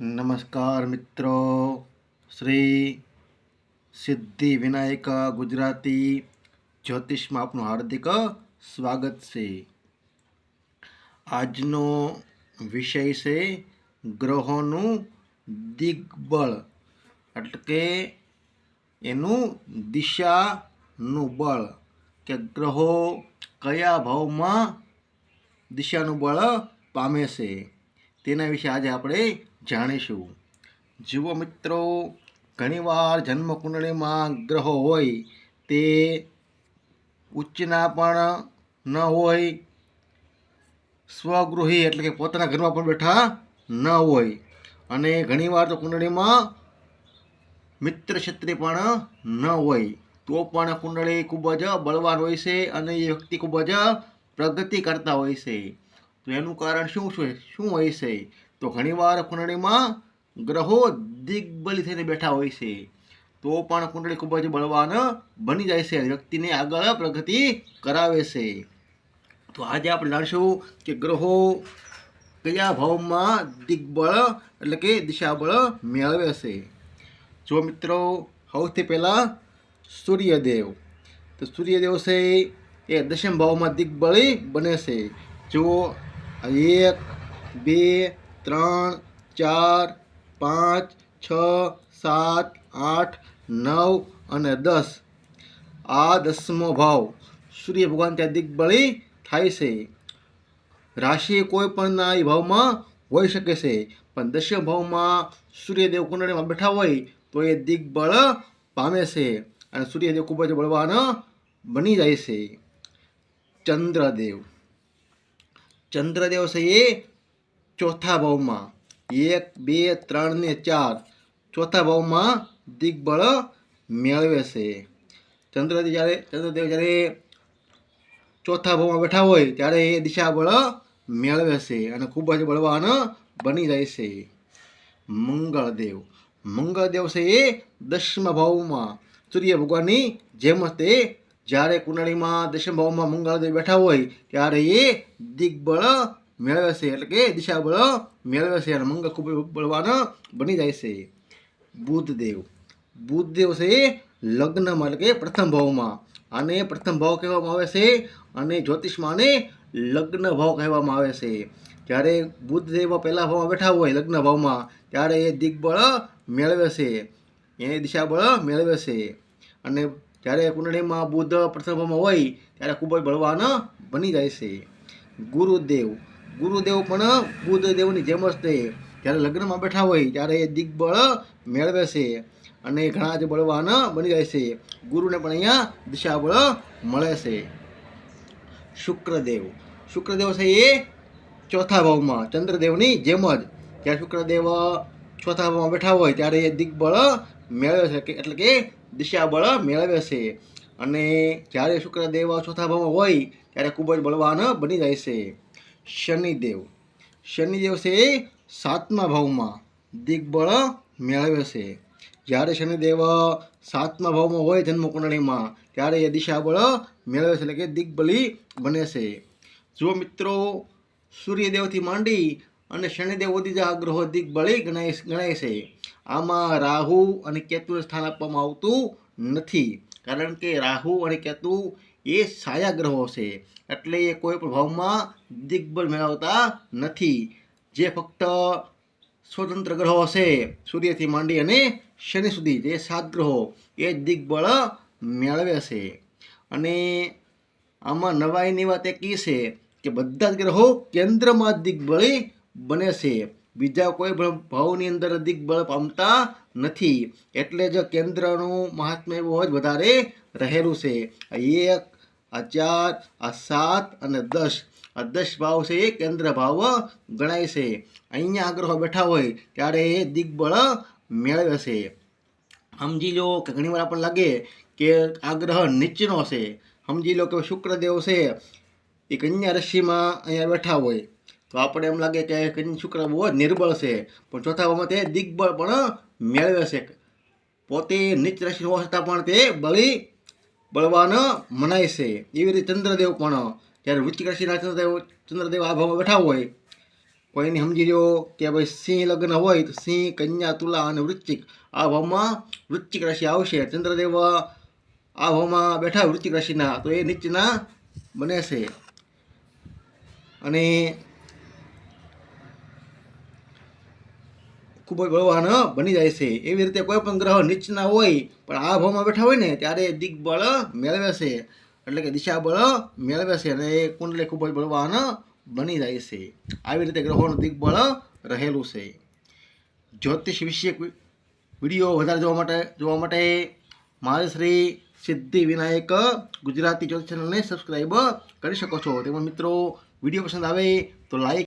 નમસ્કાર મિત્રો. શ્રી સિદ્ધિ વિનાયક ગુજરાતી જ્યોતિષમાં આપનું હાર્દિક સ્વાગત છે. આજનો વિષય છે ગ્રહોનું દિગ્બળ, એટલે કે એનું દિશાનું બળ, કે ગ્રહો કયા ભાવમાં દિશાનું બળ પામે છે. તેના વિશે આજે આપણે જાણીશું. જુઓ મિત્રો, ઘણીવાર જન્મકુંડળીમાં ગ્રહો હોય, તે ઉચ્ચના પણ ન હોય, સ્વગૃહી એટલે કે પોતાના ઘરમાં પણ બેઠા ન હોય. અને ઘણીવાર તો કુંડળીમાં મિત્ર ક્ષત્રિય પણ ન હોય. તો પણ કુંડળી ખૂબ જ બળવાન હોય છે અને એ વ્યક્તિ ખૂબ જ પ્રગતિ કરતા હોય છે. તો એનું કારણ શું છે? શું હોય છે? તો ઘણીવાર કુંડળીમાં ગ્રહો દિગ્બલી થઈને બેઠા હોય છે. તો પણ કુંડળી ખૂબ જ બળવાન બની જાય છે વ્યક્તિને આગળ પ્રગતિ કરાવે છે. તો આજે આપણે જાણીશું કે ગ્રહો કયા ભાવમાં દિગ્બળ એટલે કે દિશાબળ મેળવે છે. જો મિત્રો, સૌથી પહેલાં સૂર્યદેવ. તો સૂર્યદેવ છે એ દશમ ભાવમાં દિગ્બળી બને છે. જુઓ, એક, બે ત્રણ, ચાર, પાંચ, છ, સાત, આઠ, નવ અને દસ. આ દસમો ભાવ સૂર્ય ભગવાન ત્યાં દિગ્બળી થાય છે. રાશિ કોઈ પણના એ ભાવમાં હોઈ શકે છે. પણ દશમ ભાવમાં સૂર્યદેવ કુંડળીમાં બેઠા હોય તો એ દિગ્બળ પામે છે અને સૂર્યદેવ ખૂબ જ બળવાન બની જાય છે. ચંદ્રદેવ. ચંદ્રદેવ છે એ ચોથા ભાવમાં એક, બે, ત્રણ ને ચાર ચોથા ભાવમાં દિગ્બળ મેળવે છે. ચંદ્રદેવ જ્યારે ચંદ્રદેવ જ્યારે ચોથા ભાવમાં બેઠા હોય ત્યારે એ દિશાબળ મેળવે છે અને ખૂબ જ બળવાન બની જાય છે. મંગળદેવ મંગળદેવ છે એ દસમા ભાવમાં. સૂર્ય ભગવાનની જેમ તે જ્યારે કુંડળીમાં દસમ ભાવમાં મંગળદેવ બેઠા હોય ત્યારે એ દિગ્બળ મેળવે છે એટલે કે દિશાબળ મેળવે છે અને મંગળ ખૂબ બળવાન બની જાય છે. બુધદેવ બુધદેવ છે લગ્નમાં એટલે કે પ્રથમ ભાવમાં. આને પ્રથમ ભાવ કહેવામાં આવે છે અને જ્યોતિષમાં આને લગ્ન ભાવ કહેવામાં આવે છે. જ્યારે બુધદેવ પહેલા ભાવમાં બેઠા હોય લગ્ન ભાવમાં, ત્યારે એ દિગ્બળ મેળવે છે. એ દિશાબળ મેળવે છે. અને જ્યારે કુંડળીમાં બુધ પ્રથમ ભાવમાં હોય, ત્યારે ખૂબ જ બળવાન બની જાય છે. ગુરુદેવ. ગુરુદેવ પણ બુદ્ધદેવની જેમ જ તે. જ્યારે લગ્નમાં બેઠા હોય, ત્યારે એ દિગ્બળ મેળવે છે અને ઘણા જ બળવાન બની જાય છે. ગુરુને પણ અહીંયા દિશાબળ મળે છે. શુક્રદેવ. શુક્રદેવ છે એ ચોથા ભાવમાં, ચંદ્રદેવની જેમ જ. જ્યારે શુક્રદેવ ચોથા ભાવમાં બેઠા હોય, ત્યારે એ દિગ્બળ મેળવે છે એટલે કે દિશાબળ મેળવે છે. અને જ્યારે શુક્રદેવ ચોથા ભાવમાં હોય, ત્યારે ખૂબ જ બળવાન બની જાય છે. શનિદેવ. શનિદેવ છે એ સાતમા ભાવમાં દિગ્બળ મેળવે છે. જ્યારે શનિદેવ સાતમા ભાવમાં હોય જન્મકુંડળીમાં, ત્યારે એ દિશાબળ મેળવે છે એટલે કે દિગ્બલી બને છે. જો મિત્રો, સૂર્યદેવથી માંડી અને શનિદેવ ઉદીજા ગ્રહો દિગ્બળી ગણાય ગણાય છે. આમાં રાહુ અને કેતુને સ્થાન આપવામાં આવતું નથી. કારણ કે રાહુ અને કેતુ એ સાયા ગ્રહો છે. એટલે એ કોઈ પણ ભાવમાં દિગ્બળ મેળવતા નથી. જે ફક્ત સ્વતંત્ર ગ્રહો છે, સૂર્યથી માંડી અને શનિ સુધી જે સાત ગ્રહો, એ દિગ્બળ મેળવે છે. અને આમાં નવાઈની વાત એ કી છે કે બધા જ ગ્રહો કેન્દ્રમાં દિગ્બળી બને છે. બીજા કોઈ ભાવની અંદર દિગ્બળ પામતા નથી. એટલે જ કેન્દ્રનું મહાત્મ્ય બહુ જ વધારે રહેલું છે. એક આ ચાર આ સાત અને દસ. આ દસ ભાવ છે એ કેન્દ્ર ભાવ ગણાય છે. અહીંયા આગ્રહો બેઠા હોય ત્યારે એ દિગ્બળ મેળવે છે. સમજી લો કે ઘણીવાર આપણને લાગે કે આગ્રહ નીચનો છે. સમજી લો કે શુક્રદેવ છે એ કન્યા રાશિમાં અહીંયા બેઠા હોય. તો આપણે એમ લાગે કે શુક્ર બહુ નિર્બળ છે. પણ ચોથા ભાવમાં તે દિગ્બળ પણ મેળવે છે. પોતે નીચ રાશિ હોવા છતાં પણ તે બળી બળવાન મનાય છે. એવી રીતે ચંદ્રદેવ પણ જ્યારે વૃશ્ચિક રાશિના ચંદ્રદેવ ચંદ્રદેવ આ ભાવમાં બેઠા હોય, કોઈને સમજી લો કે ભાઈ સિંહ લગ્ન હોય તો સિંહ, કન્યા, તુલા અને વૃશ્ચિક આ ભાવમાં વૃશ્ચિક રાશિ આવશે. ચંદ્રદેવ આ ભાવમાં બેઠા વૃશ્ચિક રાશિના, તો એ નીચના બને છે. અને ખૂબ જ બળવાન બની જાય છે. એવી રીતે કોઈ પણ ગ્રહ નીચના હોય, પણ આ ભાવમાં બેઠા હોય ને, ત્યારે દિગ્બળ મેળવે છે. એટલે કે દિશાબળ મેળવે છે અને એ કુંડલી ખૂબ જ બળવાન બની જાય છે. આવી રીતે ગ્રહોનું દિગ્બળ રહેલું છે. જ્યોતિષ વિશે વીડિયો વધારે જોવા માટે જોવા માટે મારે શ્રી સિદ્ધિ વિનાયક ગુજરાતી જ્યોતિષ ચેનલને સબસ્ક્રાઈબ કરી શકો છો. તેમજ મિત્રો વીડિયો પસંદ આવે તો લાઈક